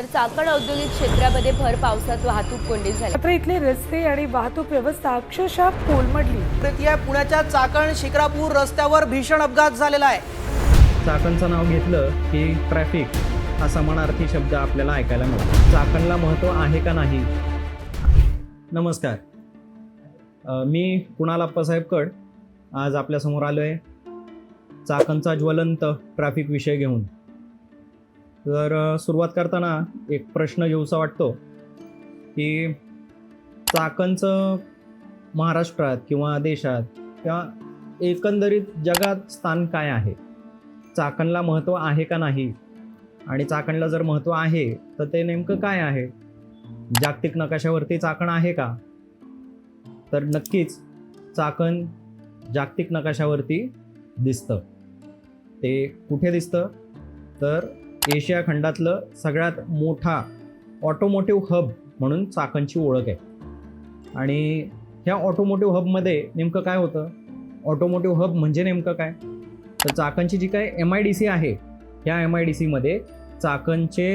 तर चाकण औद्योगिक क्षेत्रामध्ये भर पावसात वाहतूक कोंडी झाली. मात्र इथले रस्ते आणि वाहतूक व्यवस्था अक्षरशः कोलमडली. तृतीय पुण्याच्या चाकण शिक्रापूर रस्त्यावर भीषण अपघात झालेला आहे. चाकणचं नाव घेतलं की ट्रॅफिक हा समानार्थी शब्द आपल्याला ऐकायला मिळतो. चाकणला महत्त्व आहे का नाही? नमस्कार. मी कुणाल आप्पासाहेब कड आज आपल्यासमोर आलो आहे चाकणचा ज्वलंत ट्रॅफिक विषय घेऊन. तर सुरुवात करताना एक प्रश्न घेऊसा वाटतो की चाकणचं महाराष्ट्रात किंवा देशात किंवा एकंदरीत जगात स्थान काय आहे? चाकणला महत्त्व आहे का नाही? आणि चाकणला जर महत्त्व आहे तर ते नेमकं काय आहे? जागतिक नकाशावरती चाकण आहे का? तर नक्कीच चाकण जागतिक नकाशावरती दिसतं. ते कुठे दिसतं? तर एशिया खंडातलं सगळ्यात मोठा ऑटोमोटिव्ह हब म्हणून चाकणची ओळख आहे. आणि ह्या ऑटोमोटिव्ह हबमध्ये नेमकं काय होतं? ऑटोमोटिव्ह हब म्हणजे नेमकं काय? तर चाकणची जी काय एम आय डी सी आहे ह्या एम आय डी सीमध्ये चाकणचे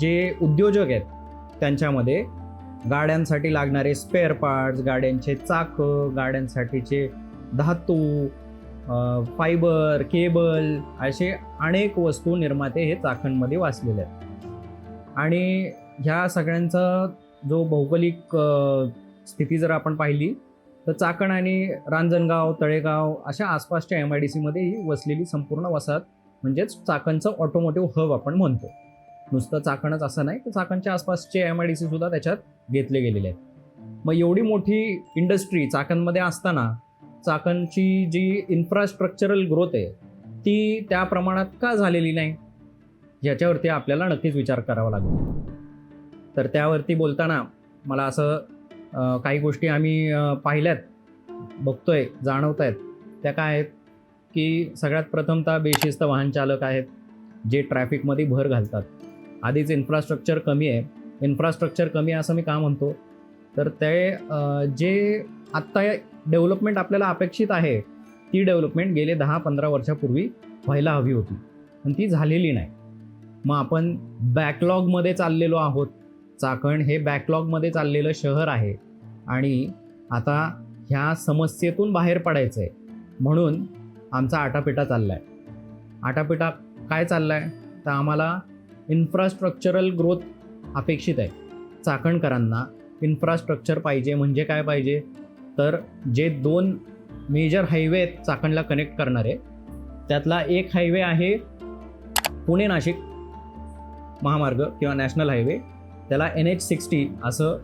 जे उद्योजक आहेत त्यांच्यामध्ये गाड्यांसाठी लागणारे स्पेअर पार्ट्स गाड्यांचे चाकं गाड्यांसाठीचे धातू फायबर केबल असे अनेक वस्तू निर्माते हे चाकणमध्ये वाचलेले आहेत. आणि ह्या सगळ्यांचा जो भौगोलिक स्थिती जर आपण पाहिली तर चाकण आणि रांजणगाव तळेगाव अशा आसपासच्या एम आय डी सीमध्ये ही वसलेली संपूर्ण वसाहत म्हणजेच चाकणचं ऑटोमोटिव्ह हब आपण म्हणतो. नुसतं चाकणच असं नाही तर चाकणच्या आसपासचे एम आय डी सी सुद्धा त्याच्यात घेतले गेलेले आहेत. मग एवढी मोठी इंडस्ट्री चाकणमध्ये असताना चाकणची जी इन्फ्रास्ट्रक्चरल ग्रोथ आहे ती त्या प्रमाणात का झालेली नाही? याच्यावरती आपल्याला नक्कीच विचार करावा लागेल. तर त्यावरती बोलताना मला असं काही गोष्टी आम्ही पाहिल्यात बघतोय जाणवत आहेत त्या काय आहेत? की सगळ्यात प्रथमतः बेशिस्त वाहन चालक आहेत जे ट्रॅफिकमध्ये भर घालतात. आधीच इन्फ्रास्ट्रक्चर कमी आहे. इन्फ्रास्ट्रक्चर कमी आहे असं मी का म्हणतो? तर ते जे आत्ता डेव्हलपमेंट आपल्याला अपेक्षित आहे ती डेव्हलपमेंट गेले दहा पंधरा वर्षापूर्वी व्हायला हवी होती. पण ती झालेली नाही. मग आपण बॅकलॉगमध्ये चाललेलो आहोत. चाकण हे बॅकलॉगमध्ये चाललेलं शहर आहे. आणि आता ह्या समस्येतून बाहेर पडायचं आहे म्हणून आमचा आटापिटा चालला आहे आटापिटा काय चालला आहे तर आम्हाला इन्फ्रास्ट्रक्चरल ग्रोथ अपेक्षित आहे. चाकणकरांना इन्फ्रास्ट्रक्चर पाहिजे म्हणजे काय पाहिजे? तर जे दोन मेजर हायवे आहेत चाकणला कनेक्ट करणारे त्यातला एक हायवे आहे पुणे नाशिक महामार्ग किंवा नॅशनल हायवे त्याला एन एच सिक्स्टी असं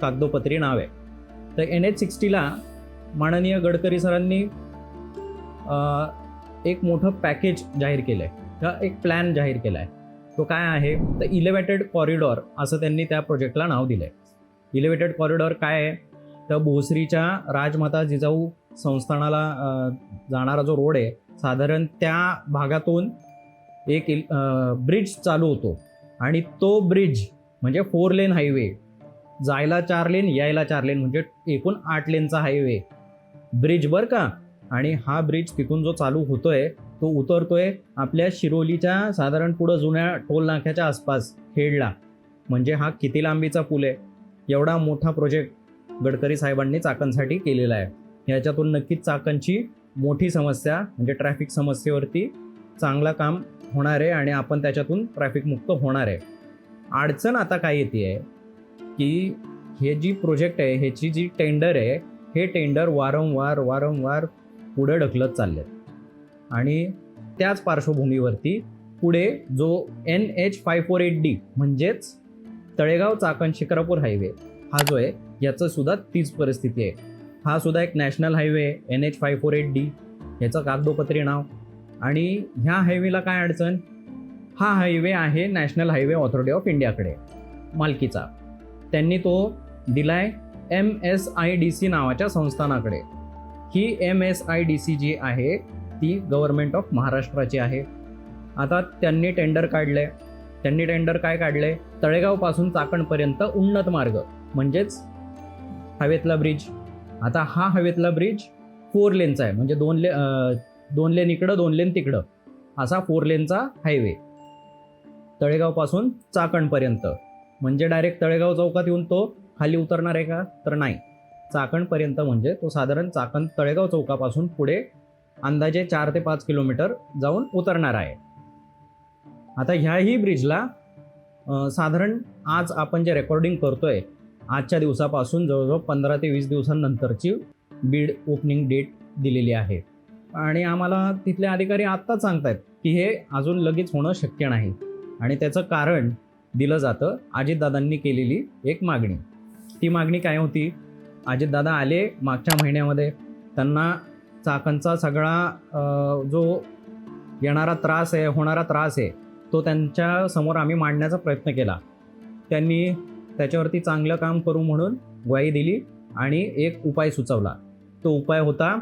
कागदोपत्री नाव आहे. तर एन एच सिक्स्टीला माननीय गडकरी सरांनी एक मोठं पॅकेज जाहीर केलं आहे किंवा एक प्लॅन जाहीर केला आहे तो काय आहे? तर इलेवेटेड कॉरिडॉर असं त्यांनी त्या प्रोजेक्टला नाव दिलं आहे इलेवेटेड कॉरिडॉर काय आहे? तर भोसरीच्या राजमाता जिजाऊ संस्थानाला जाणारा जो रोड आहे साधारण त्या भागातून एक इल ब्रिज चालू होतो. आणि तो ब्रिज म्हणजे फोर लेन हायवे जायला चार लेन यायला चार लेन म्हणजे एकूण आठ लेनचा हायवे. ब्रिज बरं का? आणि हा ब्रिज तिथून जो चालू होतोय तो उतरतोय आपल्या शिरोलीच्या साधारण पुढं जुन्या टोल नाक्याच्या आसपास खेडला. म्हणजे हा किती लांबीचा पूल आहे? एवढा मोठा प्रोजेक्ट गडकरी साहेबांनी चाकणसाठी केलेला आहे. याच्यातून नक्कीच चाकणची मोठी समस्या म्हणजे ट्रॅफिक समस्येवरती चांगलं काम होणार आहे आणि आपण त्याच्यातून ट्रॅफिकमुक्त होणार आहे. अडचण आता काय येते आहे की हे जी प्रोजेक्ट आहे ह्याची जी टेंडर आहे हे टेंडर वारंवार वारंवार पुढे ढकलत चालले आणि त्याच पार्श्वभूमीवरती पुढे जो N H five four eight D म्हणजेच तळेगाव चाकण शिक्रापूर हायवे हा जो आहे याचं सुद्धा तीच परिस्थिती आहे. हा सुद्धा एक नॅशनल हायवे आहे N H five four eight D. ह्याचं कागदोपत्री नाव. आणि ह्या हायवेला काय अडचण? हा हायवे आहे नॅशनल हायवे ऑथॉरिटी ऑफ इंडियाकडे मालकीचा. त्यांनी तो दिलाय M S I D C नावाच्या संस्थानाकडे. ही M S I D C जी आहे ती गव्हर्नमेंट ऑफ महाराष्ट्राची आहे. आता त्यांनी टेंडर काढले त्यांनी टेंडर काय काढले तळेगावपासून चाकणपर्यंत उन्नत मार्ग म्हणजेच हवेतला ब्रिज. आता हा हवेतला ब्रिज फोर लेनचा आहे. म्हणजे दोन ले दोन लेन इकडं दोन लेन तिकडं. असा फोर लेनचा हायवे. तळेगावपासून चाकणपर्यंत. म्हणजे डायरेक्ट तळेगाव चौकात येऊन तो खाली उतरणार आहे का? तर नाही. चाकणपर्यंत म्हणजे तो साधारण चाकण तळेगाव चौकापासून पुढे अंदाजे चार ते पाच किलोमीटर जाऊन उतरणार आहे. आता ह्याही ब्रिजला साधारण आज आपण जे रेकॉर्डिंग करतोय आजच्या दिवसापासून जवळजवळ पंधरा ते वीस दिवसांनंतरची बीड ओपनिंग डेट दिलेली आहे. आणि आम्हाला तिथले अधिकारी आत्ताच सांगतायत की हे अजून लगेच होणं शक्य नाही. आणि त्याचं कारण दिलं जातं अजितदादांनी केलेली एक मागणी. ती मागणी काय होती? अजितदादा आले मागच्या महिन्यामध्ये. त्यांना चाकांचा सगळा जो येणारा त्रास आहे होणारा त्रास आहे तो त्यांच्यासमोर आम्ही मांडण्याचा प्रयत्न केला. त्यांनी त्याच्यावरती चांगलं काम करू म्हणून ग्वाही दिली आणि एक उपाय सुचवला. तो उपाय होता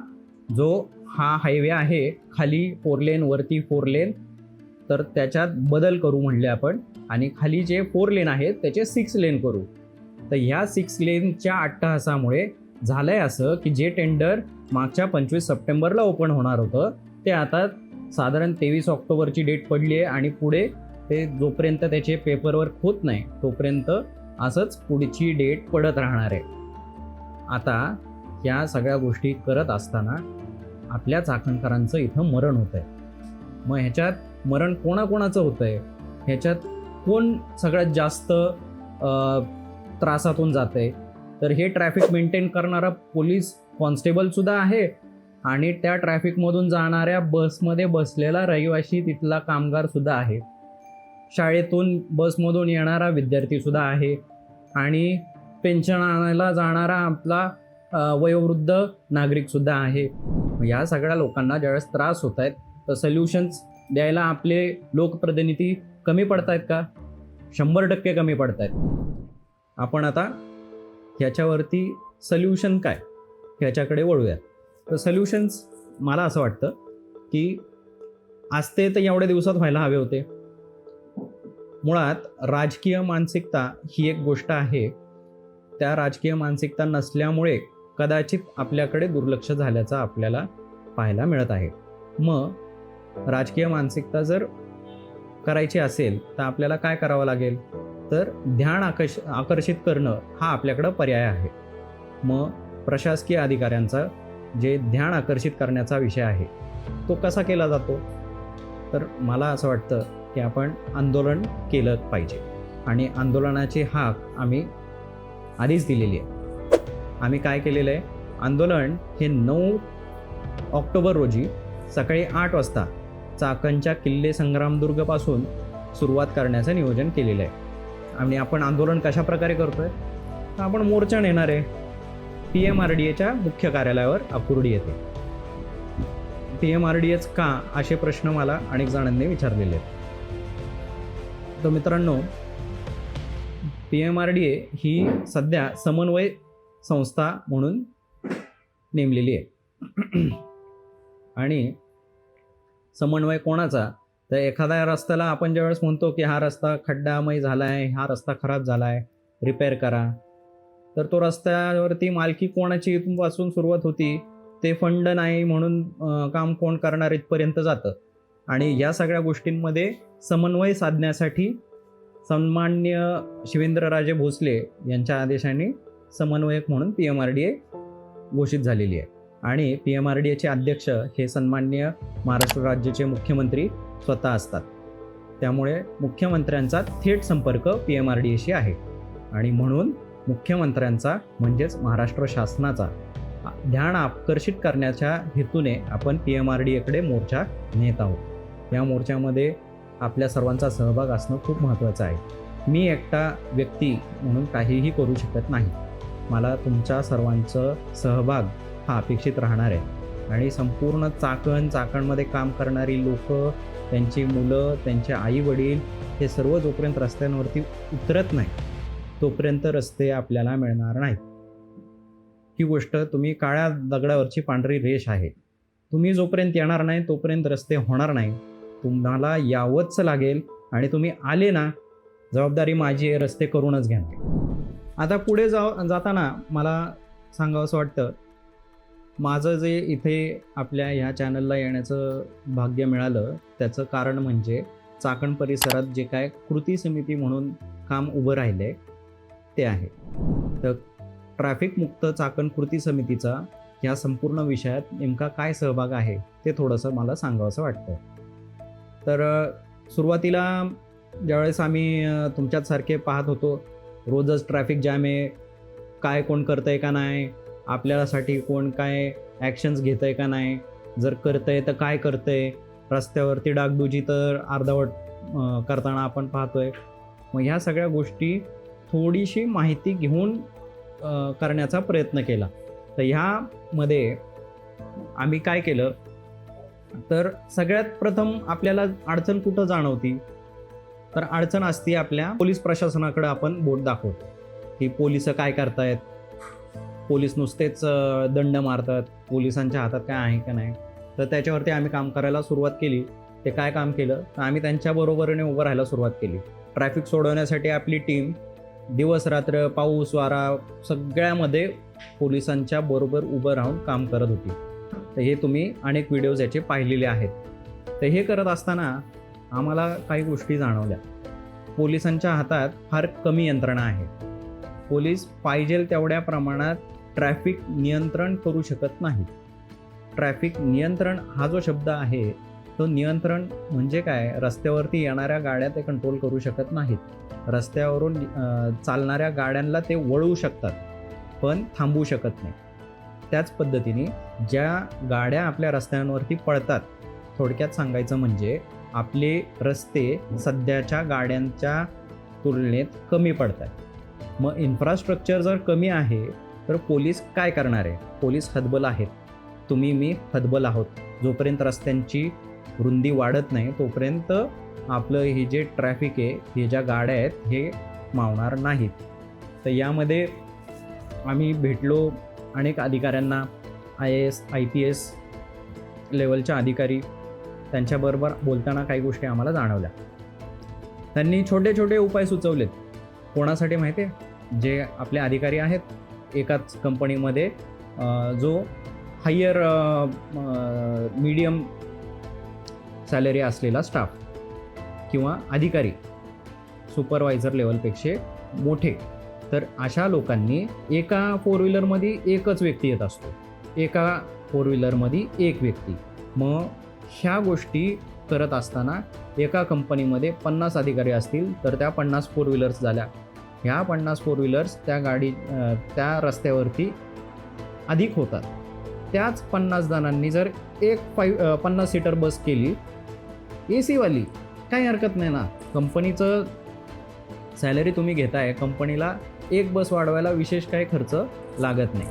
जो हा हायवे आहे खाली फोर लेन वरती फोर लेन तर त्याच्यात बदल करू म्हणले आपण आणि खाली जे फोर लेन आहेत त्याचे सिक्स लेन करू. तर ह्या सिक्स लेनच्या अट्टहासामुळे आहे असं की जे टेंडर मागच्या पंचवीस सप्टेंबरला ओपन होणार होतं ते आता साधारण तेवीस ऑक्टोबरची डेट पडली आहे आणि पुढे ते जोपर्यंत त्याचे पेपरवर्क होत नाही तोपर्यंत असंच पुढची डेट पडत राहणार आहे. आता ह्या सगळ्या गोष्टी करत असताना आपल्या चाकणकरांचं इथं मरण होत आहे मग ह्याच्यात मरण कोणाकोणाचं होतं आहे ह्याच्यात कोण सगळ्यात जास्त त्रासातून जात आहे तर हे ट्रॅफिक मेंटेन करणारा पोलीस कॉन्स्टेबलसुद्धा आहे आणि त्या ट्रॅफिकमधून जाणाऱ्या बसमध्ये बसलेला रहिवाशी तिथला कामगारसुद्धा आहे. शाळेतून बसमधून येणारा विद्यार्थीसुद्धा आहे. आणि पेन्शन आणायला जाणारा आपला वयोवृद्ध नागरिकसुद्धा आहे. या सगळ्या लोकांना ज्यावेळेस त्रास होत आहेत तर सल्युशन्स द्यायला आपले लोकप्रतिनिधी कमी पडत आहेत का? शंभर टक्के कमी पडत आहेत आपण आता ह्याच्यावरती सल्युशन काय? ह्याच्याकडे वळूयात. तर सल्युशन्स मला असं वाटतं की असते तर एवढ्या दिवसात व्हायला हवे होते. मुळात राजकीय मानसिकता ही एक गोष्ट आहे. त्या राजकीय मानसिकता नसल्यामुळे कदाचित आपल्याकडे दुर्लक्ष झाल्याचं आपल्याला पाहायला मिळत आहे. मग राजकीय मानसिकता जर करायची असेल तर आपल्याला काय करावं लागेल? तर ध्यान आकर्ष आकर्षित करणं हा आपल्याकडं पर्याय आहे. मग प्रशासकीय अधिकाऱ्यांचा जे ध्यान आकर्षित करण्याचा विषय आहे तो कसा केला जातो? तर मला असं वाटतं की आपण आंदोलन केलं पाहिजे. आणि आंदोलनाची हाक आम्ही आधीच दिलेली आहे. आम्ही काय केलेलं आहे? आंदोलन हे नऊ ऑक्टोबर रोजी सकाळी आठ वाजता चाकणच्या किल्ले संग्रामदुर्गपासून सुरुवात करण्याचं नियोजन केलेलं आहे. आणि आपण आंदोलन कशा प्रकारे करतोय? तर आपण मोर्चा नेणार आहे. पी एम आर डी एच्या मुख्य कार्यालयावर अकुर्डी येते. P M R D H का? असे प्रश्न मला अनेक जणांनी विचारलेले आहेत. तर मित्रांनो P M R D A ही सध्या समन्वय संस्था म्हणून नेमलेली आहे. आणि समन्वय कोणाचा? तर एखाद्या रस्त्याला आपण ज्यावेळेस म्हणतो की हा रस्ता खड्डामय झाला आहे हा रस्ता खराब झाला आहे रिपेअर करा. तर तो रस्त्यावरती मालकी कोणाची इथूनपासून सुरुवात होती ते फंड नाही म्हणून काम कोण करणार इथपर्यंत जातं. आणि या सगळ्या गोष्टींमध्ये समन्वय साधण्यासाठी सन्मान्य शिवेंद्रराजे भोसले यांच्या आदेशाने समन्वयक म्हणून P M R D A घोषित झालेली आहे. आणि पी एम आर डी एचे अध्यक्ष हे सन्मान्य महाराष्ट्र राज्याचे मुख्यमंत्री स्वतः असतात. त्यामुळे मुख्यमंत्र्यांचा थेट संपर्क पी एम आर डी एशी आहे. आणि म्हणून मुख्यमंत्र्यांचा म्हणजेच महाराष्ट्र शासनाचा ध्यान आकर्षित करण्याच्या हेतूने आपण पी एम आर डी एकडे मोर्चा नेत आहोत. या मोर्चामध्ये आपल्या सर्वांचा सहभाग असणं खूप महत्त्वाचं आहे. मी एकटा व्यक्ती म्हणून काहीही करू शकत नाही. मला तुमच्या सर्वांचं सहभाग हा अपेक्षित राहणार आहे. आणि संपूर्ण चाकण चाकणमध्ये काम करणारी लोक त्यांची मुलं त्यांचे आईवडील हे सर्व जोपर्यंत रस्त्यांवरती उतरत नाही तोपर्यंत रस्ते आपल्याला मिळणार नाहीत. ही गोष्ट तुम्ही काळ्या दगडावरची पांढरी रेष आहे. तुम्ही जोपर्यंत येणार नाही तोपर्यंत रस्ते होणार नाही. तुम्हाला यावंच लागेल आणि तुम्ही आले ना जबाबदारी माझी आहे रस्ते करूनच घ्या. आता पुढे जाव जाताना मला सांगावं असं वाटतं माझं जे इथे आपल्या ह्या चॅनलला येण्याचं भाग्य मिळालं त्याचं कारण म्हणजे चाकण परिसरात जे काय कृती समिती म्हणून काम उभं राहिलं आहे ते आहे. तर ट्रॅफिक मुक्त चाकण कृती समितीचा ह्या संपूर्ण विषयात नेमका काय सहभाग आहे ते थोडंसं मला सांगावंसं वाटतं. तर सुरुवातीला ज्यावेळेस आम्ही तुमच्याचसारखे पाहत होतो रोजच ट्रॅफिक जॅम आहे काय कोण करतं आहे का नाही आपल्यासाठी कोण काय ॲक्शन्स घेतं आहे का नाही जर करतं आहे तर काय करतं आहे रस्त्यावरती डागडुजी तर अर्धवट करताना आपण पाहतोय. मग ह्या सगळ्या गोष्टी थोडीशी माहिती घेऊन करण्याचा प्रयत्न केला. तर ह्यामध्ये आम्ही काय केलं तर सगळ्यात प्रथम आपल्याला अडचण कुठं जाणवती? तर अडचण असते आपल्या पोलीस प्रशासनाकडे आपण बोट दाखवतो. की पोलीस काय करतायत? पोलीस नुसतेच दंड मारतात. पोलिसांच्या हातात काय आहे का नाही? तर त्याच्यावरती आम्ही काम करायला सुरुवात केली. ते काय काम केलं? तर आम्ही त्यांच्याबरोबरीने उभं राहायला सुरुवात केली. ट्रॅफिक सोडवण्यासाठी आपली टीम दिवस रात्र पाऊस वारा सगळ्यामध्ये पोलिसांच्या बरोबर उभं राहून काम करत होती. तर हे तुम्ही अनेक व्हिडिओज याचे पाहिलेले आहेत. तर हे करत असताना आम्हाला काही गोष्टी जाणवल्या. पोलिसांच्या हातात फार कमी यंत्रणा आहे. पोलीस पाहिजे तेवढ्या प्रमाणात ट्रॅफिक नियंत्रण करू शकत नाही. ट्रॅफिक नियंत्रण हा जो शब्द आहे तो नियंत्रण म्हणजे काय? रस्त्यावरती येणाऱ्या गाड्या ते कंट्रोल करू शकत नाहीत. रस्त्यावरून चालणाऱ्या गाड्यांना ते वळवू शकतात पण थांबवू शकत नाही. त्याच पद्धतीने ज्या गाड्या आपल्या रस्त्यांवरती पळतात थोडक्यात सांगायचं म्हणजे आपले रस्ते सध्याच्या गाड्यांच्या तुलनेत कमी पडत आहेत मग इन्फ्रास्ट्रक्चर जर कमी आहे तर पोलीस काय करणार आहे? पोलीस हतबल आहेत. तुम्ही मी हतबल आहोत. जोपर्यंत रस्त्यांची रुंदी वाढत नाही तोपर्यंत आपलं हे जे ट्रॅफिक आहे हे ज्या गाड्या आहेत हे मावणार नाहीत. तर यामध्ये आम्ही भेटलो अनेक अधिकाऱ्यांना I A S I P S लेवलच्या अधिकारी त्यांच्याबरोबर बोलताना काही गोष्टी आम्हाला जाणवल्या. त्यांनी छोटे छोटे उपाय सुचवलेत. कोणासाठी माहिती आहे? जे आपले अधिकारी आहेत एकाच कंपनीमध्ये जो हायर मीडियम सॅलरी असलेला स्टाफ किंवा अधिकारी सुपरवायझर लेवलपेक्षा मोठे तर अशा लोकांनी एका फोर व्हीलरमध्ये एकच व्यक्ती येत असतो. एका फोर व्हीलरमध्ये एक व्यक्ती. मग ह्या गोष्टी करत असताना एका कंपनीमध्ये पन्नास अधिकारी असतील तर त्या पन्नास फोर व्हीलर्स झाल्या. ह्या पन्नास फोर व्हीलर्स त्या गाडी त्या रस्त्यावरती अधिक होतात. त्याच पन्नास जणांनी जर एक फाईव्ह पन्नास सीटर बस केली ए सीवाली काही हरकत नाही ना. कंपनीचं सॅलरी तुम्ही घेताय कंपनीला एक बस वाढवायला विशेष काही खर्च लागत नाही.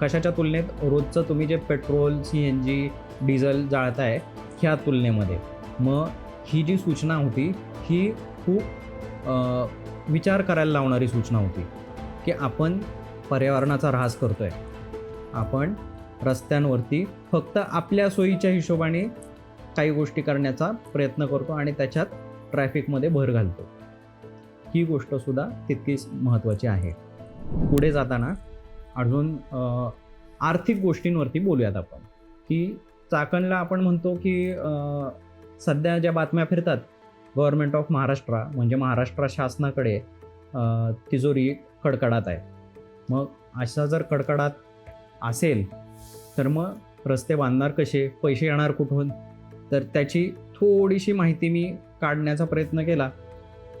कशाच्या तुलनेत रोजचं तुम्ही जे petrol C N G diesel जाळताय ह्या तुलनेमध्ये. मग ही जी सूचना होती ही खूप विचार करायला लावणारी सूचना होती की आपण पर्यावरणाचा ऱ्हास करतो आहे आपण रस्त्यांवरती फक्त आपल्या सोयीच्या हिशोबाने काही गोष्टी करण्याचा प्रयत्न करतो आणि त्याच्यात ट्रॅफिकमध्ये भर घालतो. ही गोष्टसुद्धा तितकीच महत्त्वाची आहे. पुढे जाताना अजून आर्थिक गोष्टींवरती बोलूयात आपण. की चाकणला आपण म्हणतो की सध्या ज्या बातम्या फिरतात गव्हर्नमेंट ऑफ महाराष्ट्र म्हणजे महाराष्ट्र शासनाकडे तिजोरी कडकडात आहे. मग असा जर कडकडात असेल तर मग रस्ते बांधणार कसे? पैसे येणार कुठून? तर त्याची थोडीशी माहिती मी काढण्याचा प्रयत्न केला.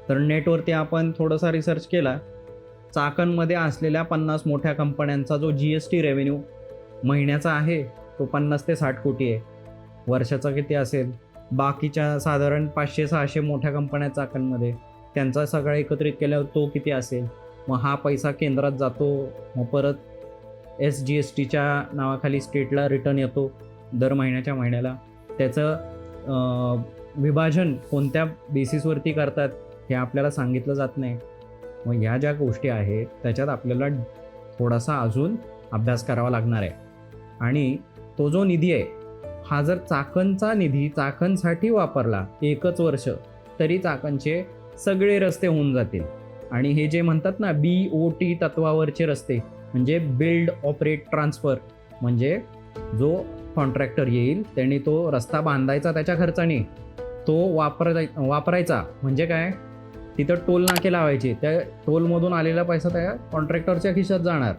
तर नेटवरती आपण थोडासा रिसर्च केला. चाकणमध्ये असलेल्या पन्नास मोठ्या कंपन्यांचा जो जी एस टी रेव्हेन्यू महिन्याचा आहे तो पन्नास ते साठ कोटी आहे. वर्षाचा किती असेल? बाकीच्या साधारण पाचशे सहाशे मोठ्या कंपन्या चाकणमध्ये. त्यांचा सगळा एकत्रित केल्यावर तो किती असेल? मग हा पैसा केंद्रात जातो मग परत एस जी एस टीच्या नावाखाली स्टेटला रिटर्न येतो दर महिन्याच्या महिन्याला. त्याचं विभाजन कोणत्या बेसिसवरती करतात? हे आपल्याला सांगितलं जात नाही. मग ह्या ज्या गोष्टी आहेत त्याच्यात आपल्याला थोडासा अजून अभ्यास करावा लागणार आहे. आणि तो जो निधी आहे हा जर चाकणचा निधी चाकणसाठी वापरला एकच वर्ष तरी चाकणचे सगळे रस्ते होऊन जातील. आणि हे जे म्हणतात ना बी ओ टी तत्वावरचे रस्ते म्हणजे बिल्ड ऑपरेट ट्रान्सफर म्हणजे जो कॉन्ट्रॅक्टर येईल त्यांनी तो रस्ता बांधायचा त्याच्या खर्चाने. तो वापराय वापरायचा म्हणजे काय? तिथं टोल नाके लावायचे. त्या टोलमधून आलेला पैसा त्या कॉन्ट्रॅक्टरच्या खिशात जाणार.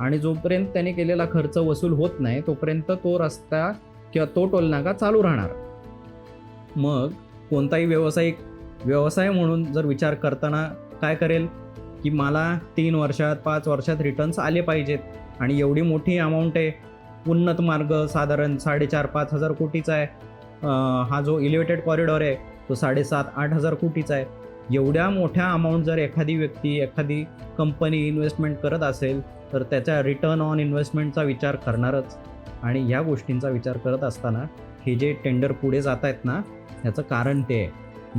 आणि जोपर्यंत त्याने केलेला खर्च वसूल होत नाही तोपर्यंत तो रस्ता किंवा तो टोल नाका चालू राहणार. मग कोणताही व्यावसायिक व्यवसाय म्हणून जर विचार करताना काय करेल? की मला तीन वर्षात पाच वर्षात रिटर्न्स आले पाहिजेत आणि एवढी मोठी अमाऊंट आहे. उन्नत मार्ग साधारण साडेचार पाच हजार कोटीचा आहे. हा जो इलिव्हेटेड कॉरिडॉर आहे तो साडेसात आठ हजार कोटीचा आहे. एवढ्या मोठ्या अमाऊंट जर एखादी व्यक्ती एखादी कंपनी इन्व्हेस्टमेंट करत असेल तर त्याच्या रिटर्न ऑन इन्व्हेस्टमेंटचा विचार करणारच. आणि ह्या गोष्टींचा विचार करत असताना हे जे टेंडर पुढे जात आहेत ना ह्याचं कारण ते आहे.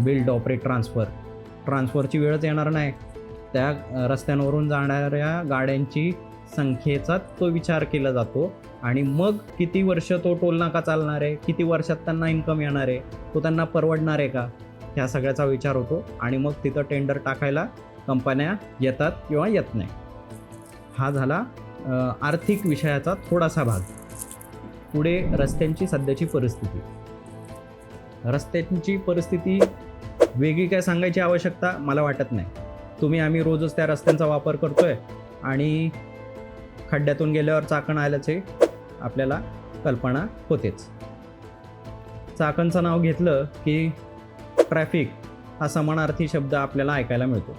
बिल्ड ऑपरेट ट्रान्सफर ट्रान्सफरची वेळच येणार नाही. त्या रस्त्यांवरून जाणाऱ्या गाड्यांची संख्येचा तो विचार केला जातो. आणि मग किती वर्ष तो टोल नाका चालणार आहे? किती वर्षात त्यांना इन्कम येणार आहे? तो त्यांना परवडणार आहे का? ह्या सगळ्याचा विचार होतो आणि मग तिथं टेंडर टाकायला कंपन्या येतात किंवा येत नाही. हा झाला आर्थिक विषयाचा थोडासा भाग. पुढे रस्त्यांची सध्याची परिस्थिती. रस्त्यांची परिस्थिती वेगळी काय सांगायची आवश्यकता मला वाटत नाही. तुम्ही आम्ही रोजच त्या रस्त्यांचा वापर करतोय आणि खड्ड्यातून गेल्यावर चाकण आल्याचे आपल्याला कल्पना होतेच. चाकणचं नाव घेतलं की ट्रॅफिक हा समानार्थी शब्द आपल्याला ऐकायला मिळतो.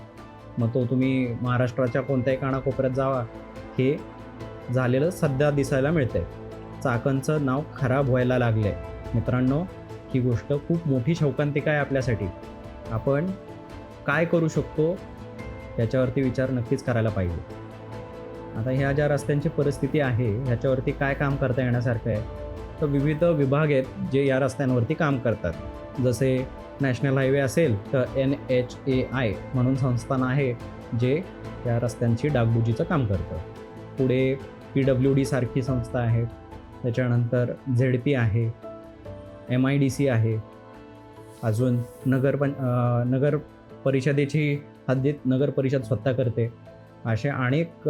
मग तो तुम्ही महाराष्ट्राच्या कोणत्याही कानाकोपऱ्यात जावा हे झालेलं सध्या दिसायला मिळतंय. चाकणचं नाव खराब व्हायला लागलं आहे मित्रांनो ही गोष्ट खूप मोठी शौकांतिका आहे आपल्यासाठी. आपण काय करू शकतो याच्यावरती विचार नक्कीच करायला पाहिजे. आता ह्या ज्या रस्त्यांची परिस्थिती आहे ह्याच्यावरती काय काम करता येण्यासारखं आहे तर विविध विभाग आहेत जे या रस्त्यांवरती काम करतात. जसे नॅशनल हायवे असेल तर एन एच ए आय म्हणून संस्थान आहे जे त्या रस्त्यांची डागडुजीचं काम करतं. पुढे पी डब्ल्यू डी सारखी संस्था आहे त्याच्यानंतर झेड पी आहे एम आय डी सी आहे अजून नगर पं नगर परिषदेची हद्दीत नगर परिषद स्वतः करते असे अनेक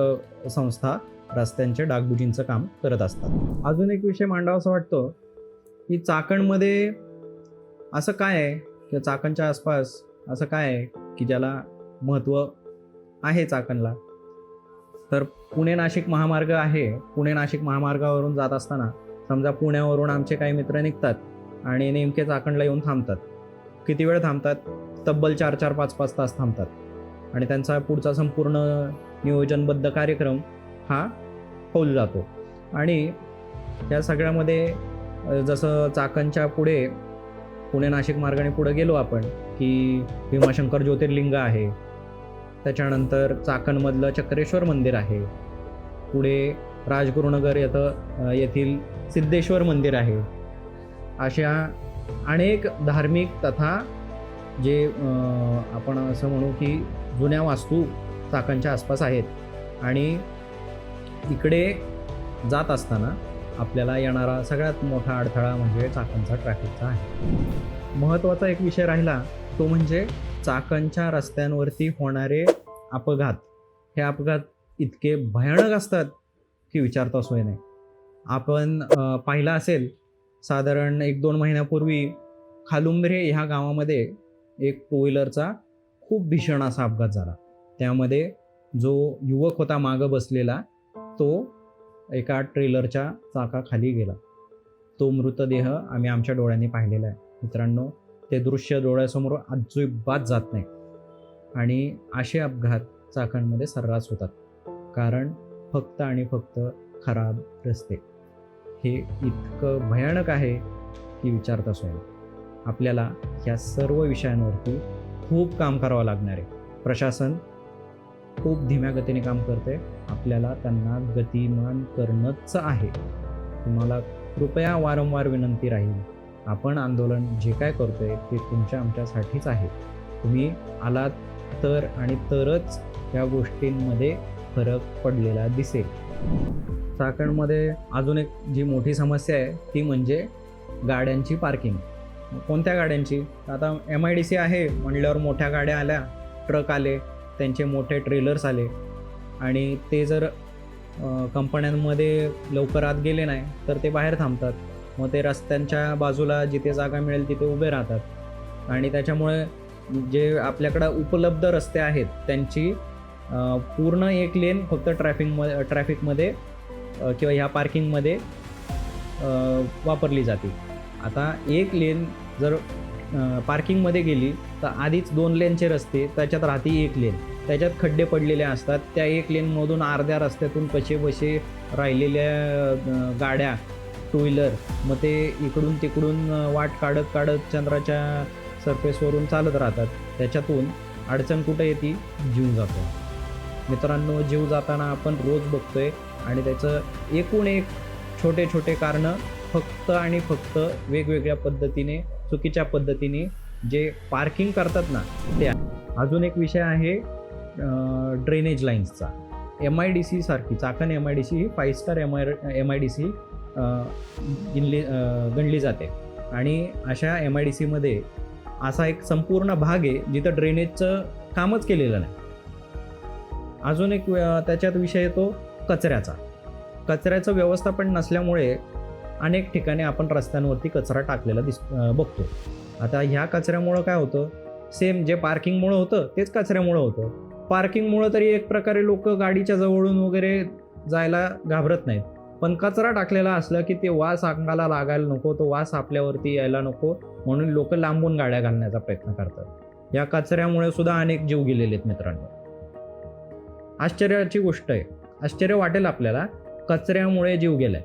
संस्था रस्त्यांच्या डागबुजींचं काम करत असतात. अजून एक विषय मांडावासा वाटतो की चाकणमध्ये असं काय आहे? किंवा चाकणच्या आसपास असं काय आहे की ज्याला महत्त्व आहे चाकणला? तर पुणे नाशिक महामार्ग आहे. पुणे नाशिक महामार्गावरून जात असताना समजा पुण्यावरून आमचे काही मित्र निघतात आणि नेमके चाकणला येऊन थांबतात. किती वेळ थांबतात? तब्बल चार चार पाच पाच तास थांबतात. आणि त्यांचा पुढचा संपूर्ण नियोजनबद्ध कार्यक्रम हा होऊन जातो. आणि त्या सगळ्यामध्ये जसं चाकणच्या पुढे पुणे नाशिक मार्गाने पुढे गेलो आपण की भीमाशंकर ज्योतिर्लिंग आहे. त्याच्यानंतर चाकणमधलं चक्रेश्वर मंदिर आहे. पुढे राजगुरुनगर येथं येथील सिद्धेश्वर मंदिर आहे. अशा अनेक धार्मिक तथा जे आपण असं म्हणू की जुन्या वास्तू चाकणच्या आसपास आहेत. आणि इकडे जात असताना आपल्याला येणारा सगळ्यात मोठा अडथळा म्हणजे चाकणचा ट्रॅफिकचा आहे. महत्त्वाचा एक विषय राहिला तो म्हणजे चाकणच्या रस्त्यांवरती होणारे अपघात. हे अपघात इतके भयानक असतात की विचारता सोय नाही. आपण पाहिलं असेल साधारण एक दोन महिन्यापूर्वी खालुंबरे ह्या गावामध्ये एक टू व्हीलरचा खूप भीषण असा अपघात झाला. त्यामध्ये जो युवक होता मागं बसलेला तो एका ट्रेलरच्या चाकाखाली गेला. तो मृतदेह आम्ही आमच्या डोळ्यांनी पाहिलेला आहे. मित्रांनो ते दृश्य डोळ्यासमोर अजिबात जात नाही. आणि असे अपघात चाकांमध्ये सर्रास होतात. कारण फक्त आणि फक्त खराब रस्ते. हे इतकं भयानक आहे की विचारता सोय. आपल्याला ह्या सर्व विषयांवरती खूप काम करावं लागणार आहे. प्रशासन खूप धीम्या गतीने काम करते आपल्याला त्यांना गतिमान करणंच आहे. तुम्हाला कृपया वारंवार विनंती राहील. आपण आंदोलन जे काय करतोय ते तुमच्या आमच्यासाठीच आहे. तुम्ही आलात तर आणि तरच या गोष्टींमध्ये फरक पडलेला दिसेल. चाकणमध्ये अजून एक जी मोठी समस्या आहे ती म्हणजे गाड्यांची पार्किंग. कोणत्या गाड्यांची? आता एम आय डी सी आहे म्हणल्यावर मोठ्या गाड्या आल्या ट्रक आले त्यांचे मोठे ट्रेलर्स आले. आणि ते जर कंपन्यांमध्ये लवकर आत गेले नाही तर ते बाहेर थांबतात. मग ते रस्त्यांच्या बाजूला जिथे जागा मिळेल तिथे उभे राहतात. आणि त्याच्यामुळे जे आपल्याकडं उपलब्ध रस्ते आहेत त्यांची पूर्ण एक लेन फक्त ट्रॅफिकमध्ये ट्रॅफिकमध्ये किंवा ह्या पार्किंगमध्ये वापरली जाते. आता एक लेन जर पार्किंगमध्ये गेली तर आधीच दोन लेनचे रस्ते त्याच्यात राहते एक लेन त्याच्यात खड्डे पडलेले असतात. त्या एक लेनमधून अर्ध्या रस्त्यातून कसे बसे राहिलेल्या गाड्या टू व्हीलर मग ते इकडून तिकडून वाट काढत काढत चंद्राच्या सरफेसवरून चालत राहतात. त्याच्यातून अडचण कुठं येते? जीव जातो. मित्रांनो जीव जाताना आपण रोज बघतोय आणि त्याचं एकूण एक छोटे छोटे कारणं फक्त आणि फक्त वेगवेगळ्या पद्धतीने चुकीच्या पद्धतीने जे पार्किंग करतात ना ते अजून एक विषय आहे ड्रेनेज लाईन्सचा एम आय डी सी सारखी Chakan M I D C he five star M I M I D C गिनली गणली जाते. आणि अशा एम आय डी सीमध्ये असा एक संपूर्ण भाग आहे जिथं ड्रेनेजचं कामच केलेलं नाही. अजून एक त्याच्यात विषय येतो कचऱ्याचा. कचऱ्याचं व्यवस्थापन नसल्यामुळे अनेक ठिकाणी आपण रस्त्यांवरती कचरा टाकलेला दिस बघतो. आता ह्या कचऱ्यामुळं काय होतं? सेम जे पार्किंगमुळं होतं तेच कचऱ्यामुळं होतं. पार्किंगमुळं तरी एक प्रकारे लोक गाडीच्या जवळून वगैरे जायला घाबरत नाहीत. पण कचरा टाकलेला असला की ते वास अंगाला लागायला नको तो वास आपल्यावरती यायला नको म्हणून लोक लांबून गाड्या घालण्याचा प्रयत्न करतात. या कचऱ्यामुळे सुद्धा अनेक जीव गेलेले आहेत मित्रांनो. आश्चर्याची गोष्ट आहे. आश्चर्य वाटेल आपल्याला कचऱ्यामुळे जीव गेलाय.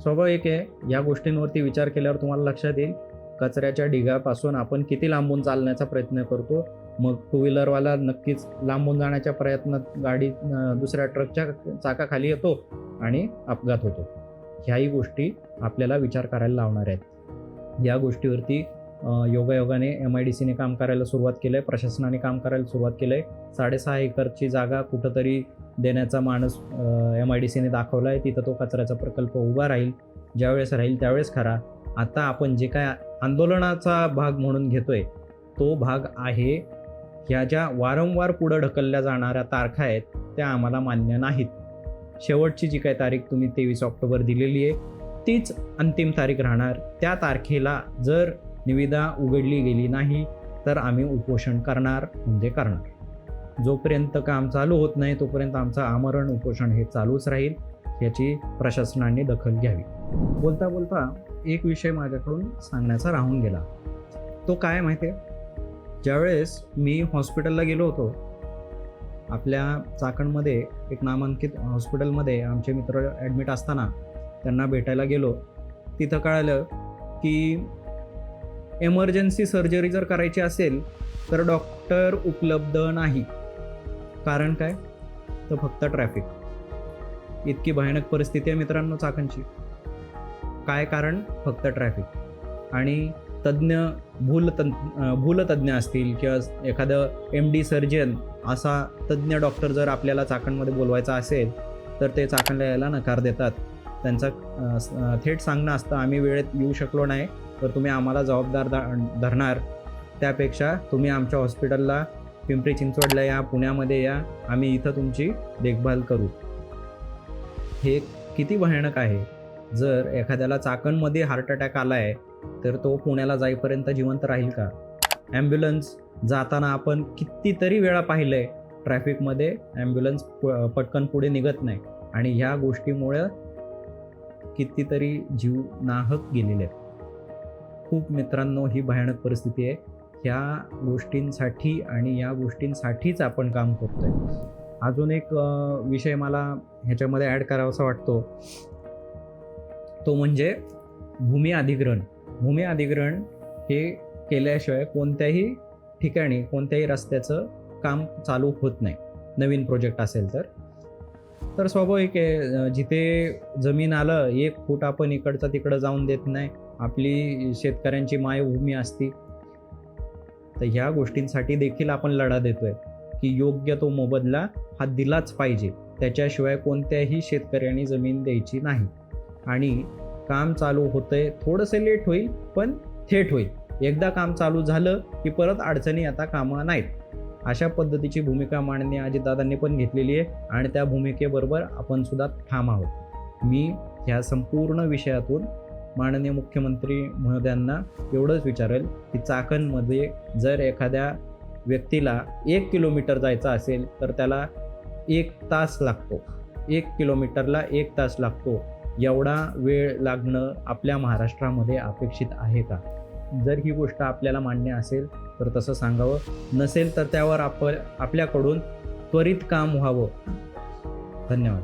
स्वाभाविक आहे. या गोष्टींवरती विचार केल्यावर तुम्हाला लक्षात येईल. कचऱ्याच्या ढिगापासून आपण किती लांबून चालण्याचा प्रयत्न करतो मग टू व्हीलरवाला नक्कीच लांबून जाण्याच्या प्रयत्नात गाडी दुसऱ्या ट्रकच्या चाकाखाली येतो आणि अपघात होतो. ह्याही गोष्टी आपल्याला विचार करायला लावणार आहेत. या गोष्टीवरती योगायोगाने एम आय डी सीने काम करायला सुरुवात केलं आहे प्रशासनाने काम करायला सुरुवात केलं आहे साडेसहा एकरची जागा कुठंतरी देण्याचा माणूस एम आय डी सीने दाखवला आहे तिथं तो कचऱ्याचा प्रकल्प उभा राहील. ज्यावेळेस राहील त्यावेळेस खरा. आता आपण जे काय आंदोलनाचा भाग म्हणून घेतोय तो भाग आहे ह्या ज्या वारंवार पुढं ढकलल्या जाणाऱ्या तारखा आहेत त्या आम्हाला मान्य नाहीत. शेवटची जी काही तारीख तुम्ही तेवीस ऑक्टोबर दिलेली आहे तीच अंतिम तारीख राहणार. त्या तारखेला जर निविदा उघडली गेली नाही तर आम्ही उपोषण करणार म्हणजे करणार. जोपर्यंत काम चालू होत नाही तोपर्यंत आमचं आमरण उपोषण हे चालूच राहील याची प्रशासनाने दखल घ्यावी. बोलता बोलता एक विषय माझ्याकडून सांगण्याचा राहून गेला. तो काय माहिती आहे? ज्यावेळेस मी हॉस्पिटलला गेलो होतो आपल्या चाकणमध्ये एक नामांकित हॉस्पिटलमध्ये आमचे मित्र ॲडमिट असताना त्यांना भेटायला गेलो. तिथं कळालं की एमर्जन्सी सर्जरी जर करायची असेल तर डॉक्टर उपलब्ध नाही. कारण काय? तर फक्त ट्रॅफिक इतकी भयानक परिस्थिती आहे मित्रांनो चाकणची. काय कारण? फक्त ट्रॅफिक आणि तज्ज्ञ भूल तज्ञ भूलतज्ञ असतील किंवा एखादं एम डी सर्जन असा तज्ज्ञ डॉक्टर जर आपल्याला चाकणमध्ये बोलवायचा असेल तर ते चाकणला यायला नकार देतात. त्यांचा थेट सांगणं असतं आम्ही वेळेत येऊ शकलो नाही तर तुम्ही आम्हाला जबाबदार धरणार. त्यापेक्षा तुम्ही आमच्या हॉस्पिटलला पिंपरी चिंचवडला या पुण्यामध्ये या आम्ही इथं तुमची देखभाल करू. हे किती भयानक आहे. जर एखाद्याला चाकणमध्ये हार्ट अटॅक आला आहे तर तो पुण्याला जाईपर्यंत जिवंत राहील का? ॲम्ब्युलन्स जाताना आपण कितीतरी वेळा पाहिलं आहे ट्रॅफिकमध्ये ॲम्ब्युलन्स प- पटकन पुढे निघत नाही. आणि ह्या गोष्टीमुळं कितीतरी जीव नाहक गेलेले आहेत खूप मित्रांनो ही भयानक परिस्थिती आहे. ह्या गोष्टींसाठी आणि या गोष्टींसाठीच आपण काम करतोय. अजून एक विषय मला ह्याच्यामध्ये ॲड करावासा वाटतो. तो म्हणजे भूमी अधिग्रहण. भूमी अधिग्रहण हे केल्याशिवाय कोणत्याही ठिकाणी कोणत्याही रस्त्याचं काम चालू होत नाही. नवीन प्रोजेक्ट असेल तर. तर स्वाभाविक आहे जिथे जमीन आलं एक फूट आपण इकडचं तिकडं जाऊन देत नाही. आपली शेतकऱ्यांची मायभूमी असती. तर ह्या गोष्टींसाठी देखील आपण लढा देतोय की योग्य तो मोबदला हा दिलाच पाहिजे. त्याच्याशिवाय कोणत्याही शेतकऱ्यांनी जमीन द्यायची नाही. आणि काम चालू होतंय. थोडंसं लेट होईल पण थेट होईल. एकदा काम चालू झालं की परत अडचणी आता कामं नाहीत. अशा पद्धतीची भूमिका मांडणे अजितदादांनी पण घेतलेली आहे आणि त्या भूमिकेबरोबर आपण सुद्धा ठाम आहोत. मी ह्या संपूर्ण विषयातून माननीय मुख्यमंत्री महोदयांना एवढंच विचारेल की चाकणमध्ये जर एखाद्या व्यक्तीला एक किलोमीटर जायचं असेल तर त्याला एक तास लागतो. एक किलोमीटरला एक तास लागतो. एवढा वेळ लागणं आपल्या महाराष्ट्रामध्ये अपेक्षित आहे का? जर ही गोष्ट आपल्याला मान्य असेल तर तसं सांगावं. नसेल तर त्यावर आप आपल्याकडून त्वरित काम व्हावं. धन्यवाद.